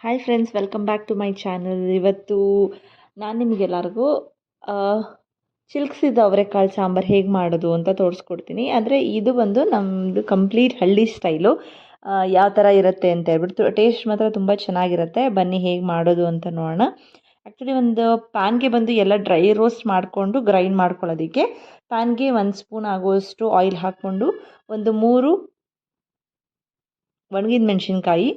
Hi friends welcome back to my channel ಇವತ್ತು ನಾನು ನಿಮಗೆಲ್ಲರಿಗೂ ಚಿಲ್ಕ್ಸಿದ ಅವರೆಕಾಳು ಸಾಂಬಾರು ಹೇಗೆ ಮಾಡೋದು ಅಂತ ತೋರಿಸ್ಕೊಡ್ತೀನಿ ಆದರೆ ಇದು ಬಂದು ನಮ್ಮದು ಕಂಪ್ಲೀಟ್ ಹಳ್ಳಿ ಸ್ಟೈಲು ಯಾವ ಥರ ಇರುತ್ತೆ ಅಂತ ಹೇಳ್ಬಿಟ್ಟು ಟೇಸ್ಟ್ ಮಾತ್ರ ತುಂಬ ಚೆನ್ನಾಗಿರುತ್ತೆ ಬನ್ನಿ ಹೇಗೆ ಮಾಡೋದು ಅಂತ ನೋಡೋಣ ಆ್ಯಕ್ಚುಲಿ ಒಂದು ಪ್ಯಾನ್ಗೆ ಬಂದು ಎಲ್ಲ ಡ್ರೈ ರೋಸ್ಟ್ ಮಾಡಿಕೊಂಡು ಗ್ರೈಂಡ್ ಮಾಡ್ಕೊಳ್ಳೋದಕ್ಕೆ ಪ್ಯಾನ್ಗೆ ಒಂದು ಸ್ಪೂನ್ ಆಗುವಷ್ಟು ಆಯಿಲ್ ಹಾಕ್ಕೊಂಡು ಒಂದು ಮೂರು ಒಣಗಿದ ಮೆಣಸಿನ್ಕಾಯಿ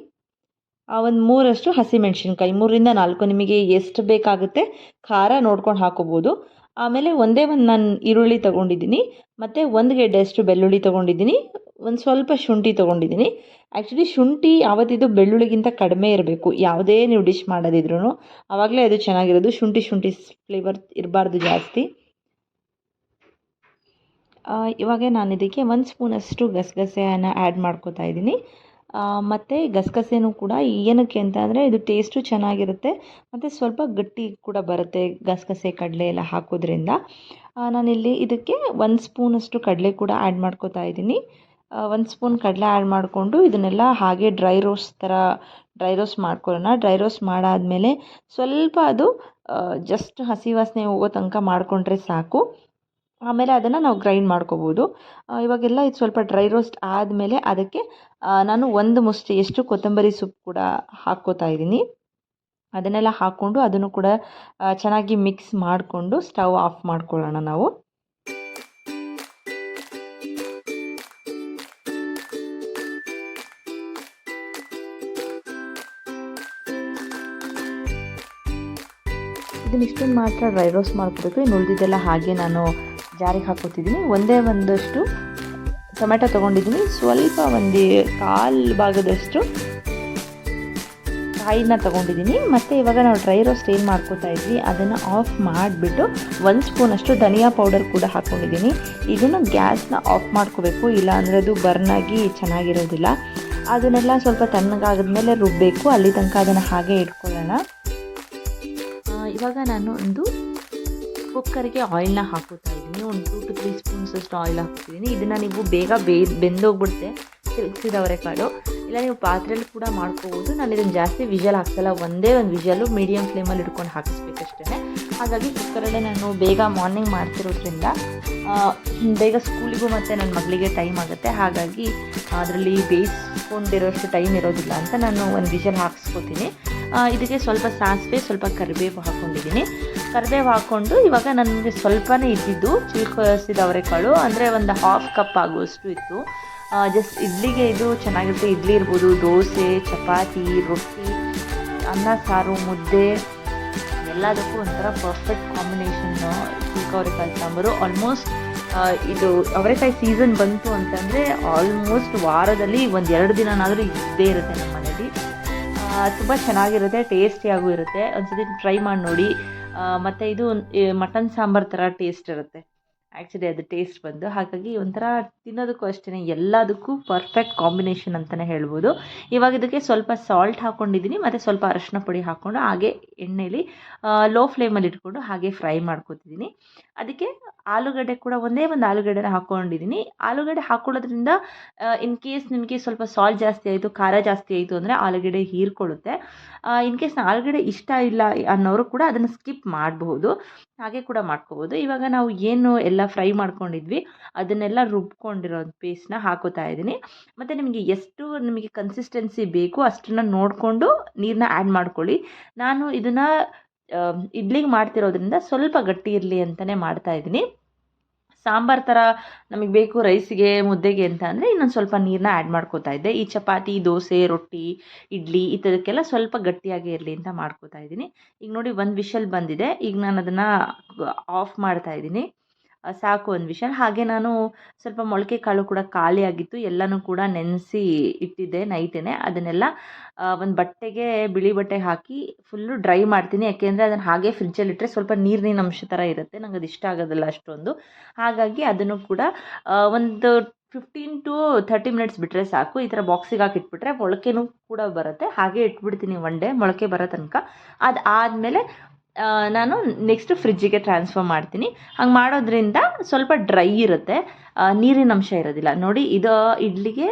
ಒಂದು ಮೂರಷ್ಟು ಹಸಿಮೆಣ್ಸಿನ್ಕಾಯಿ, ಮೂರರಿಂದ ನಾಲ್ಕು. ನಿಮಗೆ ಎಷ್ಟು ಬೇಕಾಗುತ್ತೆ ಖಾರ ನೋಡ್ಕೊಂಡು ಹಾಕೋಬೋದು. ಆಮೇಲೆ ಒಂದೇ ಒಂದು ನಾನು ಈರುಳ್ಳಿ ತೊಗೊಂಡಿದ್ದೀನಿ, ಮತ್ತು ಒಂದು ಗೆಡ್ಡೆಯಷ್ಟು ಬೆಳ್ಳುಳ್ಳಿ ತೊಗೊಂಡಿದ್ದೀನಿ, ಒಂದು ಸ್ವಲ್ಪ ಶುಂಠಿ ತೊಗೊಂಡಿದ್ದೀನಿ. ಆ್ಯಕ್ಚುಲಿ ಶುಂಠಿ ಯಾವತ್ತಿದ್ದು ಬೆಳ್ಳುಳ್ಳಿಗಿಂತ ಕಡಿಮೆ ಇರಬೇಕು. ಯಾವುದೇ ನೀವು ಡಿಶ್ ಮಾಡೋದಿದ್ರೂ ಆವಾಗಲೇ ಅದು ಚೆನ್ನಾಗಿರೋದು. ಶುಂಠಿ ಶುಂಠಿ ಫ್ಲೇವರ್ ಇರಬಾರ್ದು ಜಾಸ್ತಿ. ಇವಾಗ ನಾನು ಇದಕ್ಕೆ ಒಂದು ಸ್ಪೂನಷ್ಟು ಗಸಗಸೆಯನ್ನು ಆ್ಯಡ್ ಮಾಡ್ಕೋತಾ ಇದ್ದೀನಿ. ಮತ್ತು ಗಸಗಸೆನೂ ಕೂಡ ಏನಕ್ಕೆ ಅಂತ ಅಂದರೆ ಇದು ಟೇಸ್ಟು ಚೆನ್ನಾಗಿರುತ್ತೆ. ಮತ್ತು ಸ್ವಲ್ಪ ಗಟ್ಟಿ ಕೂಡ ಬರುತ್ತೆ ಗಸಗಸೆ, ಕಡಲೆ ಎಲ್ಲ ಹಾಕೋದ್ರಿಂದ. ನಾನಿಲ್ಲಿ ಇದಕ್ಕೆ ಒಂದು ಸ್ಪೂನಷ್ಟು ಕಡಲೆ ಕೂಡ ಆ್ಯಡ್ ಮಾಡ್ಕೋತಾ ಇದ್ದೀನಿ. ಒಂದು ಸ್ಪೂನ್ ಕಡಲೆ ಆ್ಯಡ್ ಮಾಡಿಕೊಂಡು ಇದನ್ನೆಲ್ಲ ಹಾಗೆ ಡ್ರೈ ರೋಸ್ಟ್ ಥರ ಡ್ರೈ ರೋಸ್ಟ್ ಮಾಡ್ಕೊಳ್ಳೋಣ. ಡ್ರೈ ರೋಸ್ಟ್ ಮಾಡಾದಮೇಲೆ ಸ್ವಲ್ಪ ಅದು ಜಸ್ಟ್ ಹಸಿ ವಾಸನೆ ಹೋಗೋ ತನಕ ಮಾಡಿಕೊಂಡ್ರೆ ಸಾಕು. ಆಮೇಲೆ ಅದನ್ನು ನಾವು ಗ್ರೈಂಡ್ ಮಾಡ್ಕೋಬೋದು. ಇವಾಗೆಲ್ಲ ಇದು ಸ್ವಲ್ಪ ಡ್ರೈ ರೋಸ್ಟ್ ಆದಮೇಲೆ ಅದಕ್ಕೆ ನಾನು ಒಂದು ಮುಷ್ಟಿಯಷ್ಟು ಕೊತ್ತಂಬರಿ ಸೊಪ್ಪು ಕೂಡ ಹಾಕ್ಕೋತಾ ಇದ್ದೀನಿ. ಅದನ್ನೆಲ್ಲ ಹಾಕ್ಕೊಂಡು ಅದನ್ನು ಕೂಡ ಚೆನ್ನಾಗಿ ಮಿಕ್ಸ್ ಮಾಡಿಕೊಂಡು ಸ್ಟವ್ ಆಫ್ ಮಾಡ್ಕೊಳ್ಳೋಣ ನಾವು. ಇದನ್ನ ಇಷ್ಟೊಂದು ಮಾತ್ರ ಡ್ರೈ ರೋಸ್ಟ್ ಮಾಡ್ಕೋಬೇಕು. ಇನ್ನು ಉಳಿದಿದ್ದೆಲ್ಲ ಹಾಗೆ ನಾನು ಜಾರಿಗೆ ಹಾಕೋತಿದ್ದೀನಿ. ಒಂದೇ ಒಂದಷ್ಟು ಟೊಮೆಟೊ ತೊಗೊಂಡಿದ್ದೀನಿ. ಸ್ವಲ್ಪ ಒಂದು ಕಾಲು ಭಾಗದಷ್ಟು ಕಾಯಿನ ತೊಗೊಂಡಿದ್ದೀನಿ. ಮತ್ತು ಇವಾಗ ನಾವು ಡ್ರೈ ರೋಸ್ಟ್ ಏನು ಮಾಡ್ಕೋತಾ ಇದ್ವಿ, ಅದನ್ನು ಆಫ್ ಮಾಡಿಬಿಟ್ಟು ಒಂದು ಸ್ಪೂನಷ್ಟು ಧನಿಯಾ ಪೌಡರ್ ಕೂಡ ಹಾಕ್ಕೊಂಡಿದ್ದೀನಿ ಇದನ್ನು ಗ್ಯಾಸ್ನ ಆಫ್ ಮಾಡ್ಕೋಬೇಕು, ಇಲ್ಲಾಂದರೆ ಅದು ಬರ್ನಾಗಿ ಚೆನ್ನಾಗಿರೋದಿಲ್ಲ. ಅದನ್ನೆಲ್ಲ ಸ್ವಲ್ಪ ತಣ್ಣಗಾಗಿದ್ಮೇಲೆ ರುಬ್ಬಬೇಕು ಅಲ್ಲಿ ತನಕ ಅದನ್ನು ಹಾಗೆ ಇಟ್ಕೊಳ್ಳೋಣ. ಇವಾಗ ನಾನು ಒಂದು ಕುಕ್ಕರ್ಗೆ ಆಯಿಲ್ನ ಹಾಕೋತಾ ಇದ್ದೀನಿ ಒಂದು ಟೂ ಟು ತ್ರೀ ಸ್ಪೂನ್ಸ್ ಅಷ್ಟು ಆಯಿಲ್ ಹಾಕ್ತಿದ್ದೀನಿ ಇದನ್ನು ನೀವು ಬೇಗ ಬೇ ಬೆಂದೋಗ್ಬಿಡುತ್ತೆ. ಸಿಲ್ಕ್ಸಿದವರೆ ಕಾಳು. ಇಲ್ಲ, ನೀವು ಪಾತ್ರೆಯಲ್ಲಿ ಕೂಡ ಮಾಡ್ಕೋಬೋದು. ನಾನು ಇದನ್ನು ಜಾಸ್ತಿ ವಿಜಲ್ ಹಾಕ್ಸಲ್ಲ. ಒಂದೇ ಒಂದು ವಿಜಲು ಮೀಡಿಯಮ್ ಫ್ಲೇಮಲ್ಲಿ ಇಟ್ಕೊಂಡು ಹಾಕಿಸ್ಬೇಕಷ್ಟೇ ಹಾಗಾಗಿ ಕುಕ್ಕರಲ್ಲೇ ನಾನು ಬೇಗ ಮಾರ್ನಿಂಗ್ ಮಾಡ್ತಿರೋದ್ರಿಂದ ಬೇಗ ಸ್ಕೂಲಿಗೂ ಮತ್ತು ನನ್ನ ಮಗಳಿಗೆ ಟೈಮ್ ಆಗುತ್ತೆ. ಹಾಗಾಗಿ ಅದರಲ್ಲಿ ಬೇಯಿಸ್ಕೊಂಡಿರೋಷ್ಟು ಟೈಮ್ ಇರೋದಿಲ್ಲ ಅಂತ ನಾನು ಒಂದು ವಿಜಲ್ ಹಾಕಿಸ್ಕೋತೀನಿ. ಇದಕ್ಕೆ ಸ್ವಲ್ಪ ಸಾಸಿವೆ, ಸ್ವಲ್ಪ ಕರಿಬೇವು ಹಾಕ್ಕೊಂಡಿದ್ದೀನಿ ಕರಿಬೇವು ಹಾಕ್ಕೊಂಡು ಇವಾಗ ನನಗೆ ಸ್ವಲ್ಪನೇ ಇದ್ದಿದ್ದು ಚಿಲ್ಕಸಿದ ಅವರೆಕಾಳು. ಅಂದರೆ ಒಂದು ಹಾಫ್ ಕಪ್ ಆಗುವಷ್ಟು ಇತ್ತು. ಜಸ್ಟ್ ಇಡ್ಲಿಗೆ ಇದು ಚೆನ್ನಾಗಿರುತ್ತೆ. ಇಡ್ಲಿ ಇರ್ಬೋದು, ದೋಸೆ, ಚಪಾತಿ, ರೊಟ್ಟಿ, ಅನ್ನ, ಸಾರು, ಮುದ್ದೆ. ಎಲ್ಲದಕ್ಕೂ ಒಂಥರ ಪರ್ಫೆಕ್ಟ್ ಕಾಂಬಿನೇಷನ್ನು ಚಿಲ್ಕ ಅವರೆಕಾಯಿ ಸಾಂಬಾರು. ಆಲ್ಮೋಸ್ಟ್ ಇದು ಅವರೆಕಾಯಿ ಸೀಸನ್ ಬಂತು ಅಂತಂದರೆ ಆಲ್ಮೋಸ್ಟ್ ವಾರದಲ್ಲಿ ಒಂದು ಎರಡು ದಿನನಾದರೂ ಇದ್ದೇ ಇರುತ್ತೆ ನಮ್ಮ ಮನೇಲಿ ತುಂಬ ಚೆನ್ನಾಗಿರುತ್ತೆ ಟೇಸ್ಟಿಯಾಗೂ ಇರುತ್ತೆ. ಒಂದು ಸತಿ ಟ್ರೈ ಮಾಡಿ ನೋಡಿ. ಮತ್ತು ಇದು ಮಟನ್ ಸಾಂಬಾರ್ ಥರ ಟೇಸ್ಟ್ ಇರುತ್ತೆ. ಆ್ಯಕ್ಚುಲಿ ಅದು ಟೇಸ್ಟ್ ಬಂದು, ಹಾಗಾಗಿ ಒಂಥರ ತಿನ್ನೋದಕ್ಕೂ ಅಷ್ಟೇ ಎಲ್ಲದಕ್ಕೂ ಪರ್ಫೆಕ್ಟ್ ಕಾಂಬಿನೇಷನ್ ಅಂತಲೇ ಹೇಳ್ಬೋದು. ಇವಾಗ ಇದಕ್ಕೆ ಸ್ವಲ್ಪ ಸಾಲ್ಟ್ ಹಾಕ್ಕೊಂಡಿದ್ದೀನಿ ಮತ್ತು ಸ್ವಲ್ಪ ಅರಶಿನ ಪುಡಿ ಹಾಕ್ಕೊಂಡು ಹಾಗೆ ಎಣ್ಣೆಲಿ ಲೋ ಫ್ಲೇಮಲ್ಲಿ ಇಟ್ಕೊಂಡು ಹಾಗೆ ಫ್ರೈ ಮಾಡ್ಕೊತಿದ್ದೀನಿ. ಅದಕ್ಕೆ ಆಲೂಗಡ್ಡೆ ಕೂಡ ಒಂದೇ ಒಂದು ಆಲೂಗಡ್ಡೆನ ಹಾಕ್ಕೊಂಡಿದ್ದೀನಿ ಆಲೂಗಡ್ಡೆ ಹಾಕ್ಕೊಳ್ಳೋದ್ರಿಂದ ಇನ್ ಕೇಸ್ ನಿಮಗೆ ಸ್ವಲ್ಪ ಸಾಲ್ಟ್ ಜಾಸ್ತಿ ಆಯಿತು, ಖಾರ ಜಾಸ್ತಿ ಆಯಿತು ಅಂದರೆ ಆಲೂಗಡ್ಡೆ ಹೀರ್ಕೊಳ್ಳುತ್ತೆ. ಇನ್ ಕೇಸ್ ಆಲೂಗಡ್ಡೆ ಇಷ್ಟ ಇಲ್ಲ ಅನ್ನೋರು ಕೂಡ ಅದನ್ನು ಸ್ಕಿಪ್ ಮಾಡಬಹುದು. ಹಾಗೆ ಕೂಡ ಮಾಡ್ಕೋಬೋದು. ಇವಾಗ ನಾವು ಏನು ಎಲ್ಲ ಫ್ರೈ ಮಾಡ್ಕೊಂಡಿದ್ವಿ. ಅದನ್ನೆಲ್ಲ ರುಬ್ಕೊಂಡಿರೋ ಪೇಸ್ಟ್ನ ಹಾಕೋತಾ ಇದ್ದೀನಿ. ಮತ್ತು ನಿಮಗೆ ಎಷ್ಟು ನಿಮಗೆ ಕನ್ಸಿಸ್ಟೆನ್ಸಿ ಬೇಕು ಅಷ್ಟನ್ನು ನೋಡಿಕೊಂಡು ನೀರನ್ನ ಆ್ಯಡ್ ಮಾಡ್ಕೊಳ್ಳಿ. ನಾನು ಇದನ್ನು ಇಡ್ಲಿಗೆ ಮಾಡ್ತಿರೋದ್ರಿಂದ ಸ್ವಲ್ಪ ಗಟ್ಟಿ ಇರಲಿ ಅಂತಲೇ ಮಾಡ್ತಾಯಿದ್ದೀನಿ ಸಾಂಬಾರು ಥರ ನಮಗೆ ಬೇಕು ರೈಸ್ಗೆ, ಮುದ್ದೆಗೆ ಅಂತ ಅಂದರೆ ಇನ್ನೊಂದು ಸ್ವಲ್ಪ ನೀರನ್ನ ಆ್ಯಡ್ ಮಾಡ್ಕೋತಾ ಇದ್ದೆ. ಈ ಚಪಾತಿ, ದೋಸೆ, ರೊಟ್ಟಿ, ಇಡ್ಲಿ ಈ ಥರಕ್ಕೆಲ್ಲ ಸ್ವಲ್ಪ ಗಟ್ಟಿಯಾಗಿ ಇರಲಿ ಅಂತ ಮಾಡ್ಕೋತಾ ಇದ್ದೀನಿ. ಈಗ ನೋಡಿ ಒಂದು ವಿಷಲ್ ಬಂದಿದೆ. ಈಗ ನಾನು ಅದನ್ನು ಆಫ್ ಮಾಡ್ತಾ ಇದ್ದೀನಿ. ಸಾಕು ಒಂದು ವಿಷಯ. ಹಾಗೆ ನಾನು ಸ್ವಲ್ಪ ಮೊಳಕೆ ಕಾಳು ಕೂಡ ಖಾಲಿ ಆಗಿತ್ತು. ಎಲ್ಲನೂ ಕೂಡ ನೆನೆಸಿ ಇಟ್ಟಿದ್ದೆ ನೈಟೇ ಅದನ್ನೆಲ್ಲ ಒಂದು ಬಟ್ಟೆಗೆ ಬಿಳಿ ಬಟ್ಟೆ ಹಾಕಿ ಫುಲ್ಲು ಡ್ರೈ ಮಾಡ್ತೀನಿ. ಯಾಕೆಂದರೆ ಅದನ್ನು ಹಾಗೆ ಫ್ರಿಜ್ಜಲ್ಲಿಟ್ಟರೆ ಸ್ವಲ್ಪ ನೀರಿನ ಅಂಶ ಥರ ಇರುತ್ತೆ. ನಂಗೆ ಅದು ಇಷ್ಟ ಆಗೋದಿಲ್ಲ ಅಷ್ಟೊಂದು. ಹಾಗಾಗಿ ಅದನ್ನು ಕೂಡ ಒಂದು ಫಿಫ್ಟೀನ್ ಟು ಥರ್ಟಿ ಮಿನಿಟ್ಸ್ ಬಿಟ್ಟರೆ ಸಾಕು. ಈ ಥರ ಬಾಕ್ಸಿಗೆ ಹಾಕಿ ಇಟ್ಬಿಟ್ರೆ ಮೊಳಕೆನೂ ಕೂಡ ಬರುತ್ತೆ. ಹಾಗೆ ಇಟ್ಬಿಡ್ತೀನಿ ಒನ್ ಡೇ. ಮೊಳಕೆ ಬರೋ ತನಕ. ಅದು ಆದಮೇಲೆ ನಾನು ನೆಕ್ಸ್ಟ್ ಫ್ರಿಜ್ಜಿಗೆ ಟ್ರಾನ್ಸ್ಫರ್ ಮಾಡ್ತೀನಿ. ಹಂಗೆ ಮಾಡೋದ್ರಿಂದ ಸ್ವಲ್ಪ ಡ್ರೈ ಇರುತ್ತೆ. ನೀರಿನ ಅಂಶ ಇರೋದಿಲ್ಲ. ನೋಡಿ, ಇದು ಇಡ್ಲಿಗೆ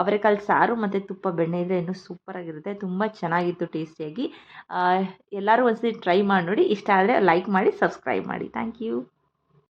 ಅವರೆಕಾಳು ಸಾರು ಮತ್ತು ತುಪ್ಪ, ಬೆಣ್ಣೆ ಇದ್ರೆ ಇನ್ನೂ ಸೂಪರಾಗಿರುತ್ತೆ ತುಂಬ ಚೆನ್ನಾಗಿತ್ತು ಟೇಸ್ಟಿಯಾಗಿ ಎಲ್ಲರೂ ಒಂದ್ಸರಿ ಟ್ರೈ ಮಾಡಿ ನೋಡಿ. ಇಷ್ಟ ಆದರೆ ಲೈಕ್ ಮಾಡಿ ಸಬ್ಸ್ಕ್ರೈಬ್ ಮಾಡಿ. Thank you